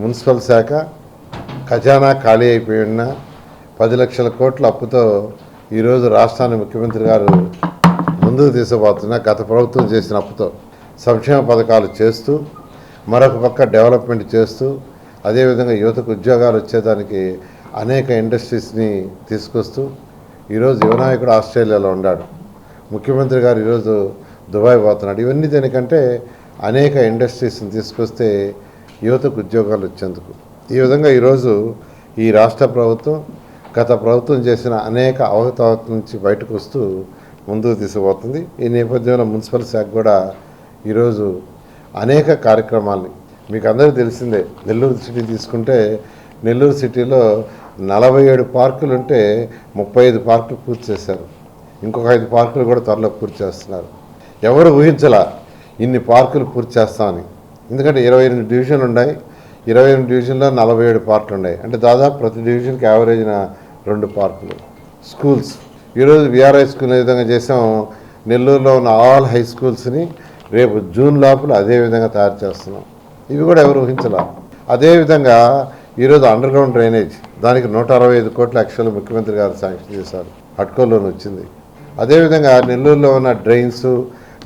Municipal శాఖ ఖజానా ఖాళీ అయిపోయి ఉన్న పది లక్షల కోట్ల అప్పుతో ఈరోజు రాష్ట్రాన్ని ముఖ్యమంత్రి గారు ముందుకు తీసుకుపోతున్న గత ప్రభుత్వం చేసిన అప్పుతో సంక్షేమ పథకాలు చేస్తూ మరొక పక్క డెవలప్మెంట్ చేస్తూ అదేవిధంగా యువతకు ఉద్యోగాలు వచ్చేదానికి అనేక ఇండస్ట్రీస్ని తీసుకొస్తూ ఈరోజు యువనాయకుడు ఆస్ట్రేలియాలో ఉన్నాడు. ముఖ్యమంత్రి గారు ఈరోజు దుబాయ్ పోతున్నాడు. ఇవన్నీ దేనికంటే అనేక ఇండస్ట్రీస్ని తీసుకొస్తే యువతకు ఉద్యోగాలు వచ్చేందుకు. ఈ విధంగా ఈరోజు ఈ రాష్ట్ర ప్రభుత్వం గత ప్రభుత్వం చేసిన అనేక అవకతవకల నుంచి బయటకు వస్తూ ముందుకు తీసుకుపోతుంది. ఈ నేపథ్యంలో మున్సిపల్ శాఖ కూడా ఈరోజు అనేక కార్యక్రమాల్ని మీకు అందరికీ తెలిసిందే నెల్లూరు సిటీ తీసుకుంటే నెల్లూరు సిటీలో నలభై ఏడు పార్కులు ఉంటే ముప్పై ఐదు పార్కులు పూర్తి చేశారు. ఇంకొక ఐదు పార్కులు కూడా త్వరలో పూర్తి చేస్తున్నారు. ఎవరు ఊహించలా ఇన్ని పార్కులు పూర్తి చేస్తామని. ఎందుకంటే ఇరవై ఎనిమిది డివిజన్లు ఉన్నాయి. ఇరవై ఎనిమిది డివిజన్లో నలభై ఏడు పార్కులు ఉన్నాయి. అంటే దాదాపు ప్రతి డివిజన్కి యావరేజ్ రెండు పార్కులు స్కూల్స్. ఈరోజు విఆర్ఐ స్కూల్ ఏ విధంగా చేసాం నెల్లూరులో ఉన్న ఆల్ హై స్కూల్స్ని రేపు జూన్ లోపల అదే విధంగా తయారు చేస్తున్నాం. ఇవి కూడా ఎవరు ఊహించలా? అదేవిధంగా ఈరోజు అండర్ గ్రౌండ్ డ్రైనేజ్ దానికి నూట అరవై ఐదు కోట్ల లక్షలు ముఖ్యమంత్రి గారు శాంక్షన్ చేశారు. హట్కోలోని వచ్చింది. అదేవిధంగా నెల్లూరులో ఉన్న డ్రైన్స్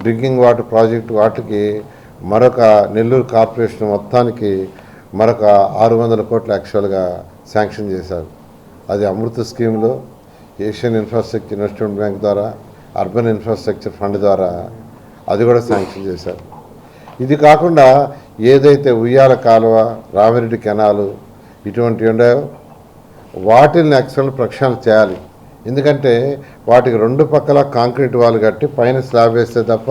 డ్రింకింగ్ వాటర్ ప్రాజెక్ట్ వాటికి మరొక నెల్లూరు కార్పొరేషన్ మొత్తానికి మరొక ఆరు వందల కోట్ల యాక్చువల్గా శాంక్షన్ చేశారు. అది అమృత స్కీమ్లో ఏషియన్ ఇన్ఫ్రాస్ట్రక్చర్ ఇన్వెస్ట్మెంట్ బ్యాంక్ ద్వారా అర్బన్ ఇన్ఫ్రాస్ట్రక్చర్ ఫండ్ ద్వారా అది కూడా శాంక్షన్ చేశారు. ఇది కాకుండా ఏదైతే ఉయ్యాల కాలువ రామిరెడ్డి కెనాలు ఇటువంటివి ఉన్నాయో వాటిని యాక్చువల్ ప్రక్షాళన చేయాలి. ఎందుకంటే వాటికి రెండు పక్కల కాంక్రీట్ వాళ్ళు కట్టి పైన స్లాబ్ వేస్తే తప్ప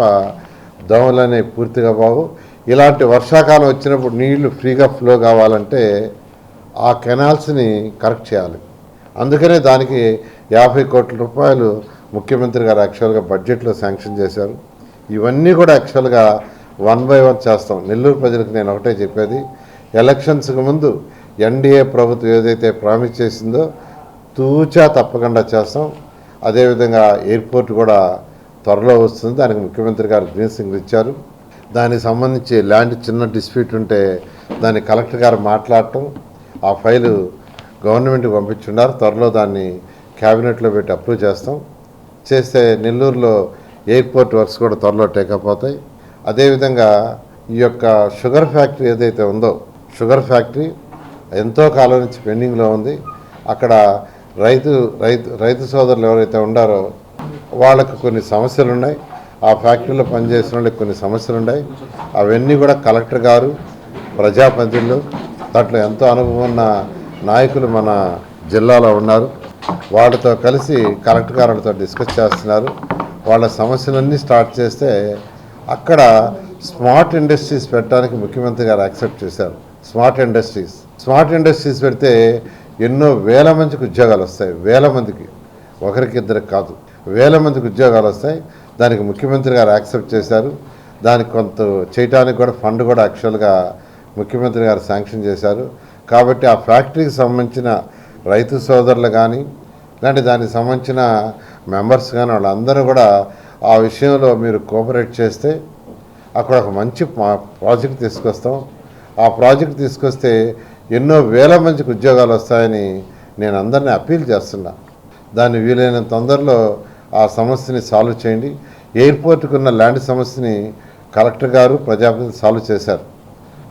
దోమలు అనేవి పూర్తిగా బాగు. ఇలాంటి వర్షాకాలం వచ్చినప్పుడు నీళ్ళు ఫ్రీగా ఫ్లో కావాలంటే ఆ కెనాల్స్ని కరెక్ట్ చేయాలి. అందుకనే దానికి యాభై కోట్ల రూపాయలు ముఖ్యమంత్రి గారు యాక్చువల్గా బడ్జెట్లో శాంక్షన్ చేశారు. ఇవన్నీ కూడా యాక్చువల్గా వన్ బై వన్ చేస్తాం. నెల్లూరు ప్రజలకు నేను ఒకటే చెప్పేది. ఎలక్షన్స్కి ముందు ఎన్డీఏ ప్రభుత్వం ఏదైతే ప్రామిస్ చేసిందో తూచా తప్పకుండా చేస్తాం. అదేవిధంగా ఎయిర్పోర్ట్ కూడా త్వరలో వస్తుంది. దానికి ముఖ్యమంత్రి గారు గ్రీన్ సింగ్ ఇచ్చారు. దానికి సంబంధించి ల్యాండ్ చిన్న డిస్ప్యూట్ ఉంటే దాన్ని కలెక్టర్ గారు మాట్లాడటం ఆ ఫైలు గవర్నమెంట్కి పంపించున్నారు. త్వరలో దాన్ని క్యాబినెట్లో పెట్టి అప్రూవ్ చేస్తాం. చేస్తే నెల్లూరులో ఎయిర్పోర్ట్ వర్క్స్ కూడా త్వరలో టేకప్ అవుతాయి. అదేవిధంగా ఈ యొక్క షుగర్ ఫ్యాక్టరీ ఏదైతే ఉందో షుగర్ ఫ్యాక్టరీ ఎంతో కాలం నుంచి పెండింగ్లో ఉంది. అక్కడ రైతు రైతు రైతు సోదరులు ఎవరైతే ఉండారో వాళ్ళకు కొన్ని సమస్యలు ఉన్నాయి ఆ ఫ్యాక్టరీలో పనిచేసిన వాళ్ళకి కొన్ని సమస్యలు ఉన్నాయి అవన్నీ కూడా కలెక్టర్ గారు ప్రజాప్రతినిధులు దాంట్లో ఎంతో అనుభవం ఉన్న నాయకులు మన జిల్లాలో ఉన్నారు. వాళ్ళతో కలిసి కలెక్టర్ గారులతో డిస్కస్ చేస్తున్నారు. వాళ్ళ సమస్యలన్నీ స్టార్ట్ చేస్తే అక్కడ స్మార్ట్ ఇండస్ట్రీస్ పెట్టడానికి ముఖ్యమంత్రి గారు యాక్సెప్ట్ చేశారు. Smart industries. స్మార్ట్ ఇండస్ట్రీస్ పెడితే ఎన్నో వేల మందికి ఉద్యోగాలు వస్తాయి. వేల మందికి. ఒకరికి ఇద్దరికి కాదు. వేల మందికి ఉద్యోగాలు వస్తాయి. దానికి ముఖ్యమంత్రి గారు యాక్సెప్ట్ చేశారు. దానికి కొంత చేయడానికి కూడా ఫండ్ కూడా యాక్చువల్గా ముఖ్యమంత్రి గారు శాంక్షన్ చేశారు. కాబట్టి ఆ ఫ్యాక్టరీకి సంబంధించిన రైతు సోదరులు కానీ ఇలాంటి దానికి సంబంధించిన మెంబర్స్ కానీ వాళ్ళందరూ కూడా ఆ విషయంలో మీరు కోఆపరేట్ చేస్తే అక్కడ ఒక మంచి ప్రాజెక్ట్ తీసుకొస్తాం. ఆ ప్రాజెక్ట్ తీసుకొస్తే ఎన్నో వేల మందికి ఉద్యోగాలు వస్తాయని నేను అందరినీ అప్పీల్ చేస్తున్నా. దాన్ని వీలైన తొందరలో ఆ సమస్యని సాల్వ్ చేయండి. ఎయిర్పోర్ట్కి ఉన్న ల్యాండ్ సమస్యని కలెక్టర్ గారు ప్రజాప్రతినిధులు సాల్వ్ చేశారు.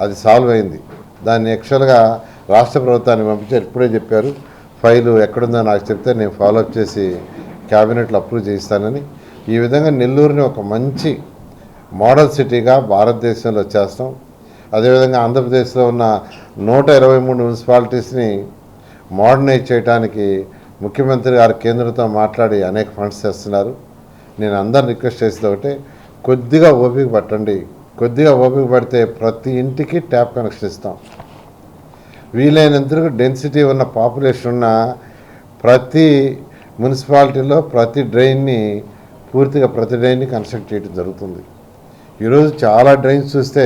అది సాల్వ్ అయింది. దాన్ని యాక్చువల్గా రాష్ట్ర ప్రభుత్వాన్ని పంపించారు ఇప్పుడే చెప్పారు. ఫైలు ఎక్కడుందో నాకు చెప్తే నేను ఫాలోఅప్ చేసి క్యాబినెట్లో అప్రూవ్ చేయిస్తానని. ఈ విధంగా నెల్లూరుని ఒక మంచి మోడల్ సిటీగా భారతదేశంలో చేస్తాం. అదేవిధంగా ఆంధ్రప్రదేశ్లో ఉన్న నూట ఇరవై మూడు మున్సిపాలిటీస్ని మోడర్నైజ్ చేయడానికి ముఖ్యమంత్రి గారు కేంద్రంతో మాట్లాడి అనేక ఫండ్స్ తెస్తున్నారు. నేను అందరిని రిక్వెస్ట్ చేసేది ఒకటే కొద్దిగా ఓపిక పట్టండి. కొద్దిగా ఓపిక పడితే ప్రతి ఇంటికి ట్యాప్ కనెక్షన్ ఇస్తాం. వీలైనంతకు డెన్సిటీ ఉన్న పాపులేషన్ ఉన్న ప్రతి మున్సిపాలిటీలో ప్రతి డ్రైన్ని పూర్తిగా ప్రతి డ్రైన్ని కన్స్ట్రక్ట్ చేయడం జరుగుతుంది. ఈరోజు చాలా డ్రైన్స్ చూస్తే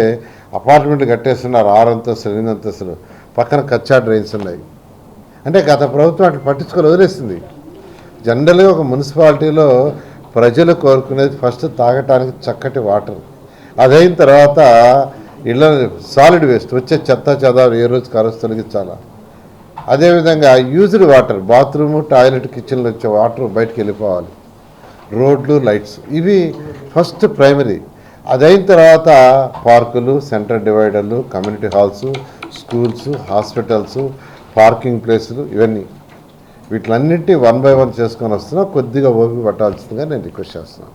అపార్ట్మెంట్ కట్టేస్తున్నారు. ఆరు అంతస్తులు ఎనిమిది అంతస్తులు. పక్కన కచ్చా డ్రైన్స్ ఉన్నాయి. అంటే గత ప్రభుత్వం అట్లా పట్టించుకొని వదిలేస్తుంది జనరల్గా ఒక మున్సిపాలిటీలో ప్రజలు కోరుకునేది ఫస్ట్ తాగటానికి చక్కటి వాటర్. అదైన తర్వాత ఇళ్ళ సాలిడ్ వేస్ట్ వచ్చే చెత్త చెదారు ఏ రోజు కరస్ తొలగించాలా అదేవిధంగా యూజ్డ్ వాటర్ బాత్రూము టాయిలెట్ కిచెన్లో వచ్చే వాటర్ బయటకు వెళ్ళిపోవాలి. రోడ్లు లైట్స్ ఇవి ఫస్ట్ ప్రైమరీ అదైన తర్వాత పార్కులు centre డివైడర్లు community halls schools hospitals parking ప్లేసులు ఇవన్నీ. వీటిలన్నింటినీ వన్ బై వన్ చేసుకొని వస్తున్నా కొద్దిగా ఓపిక పట్టాల్సిందిగా నేను రిక్వెస్ట్ చేస్తున్నాను.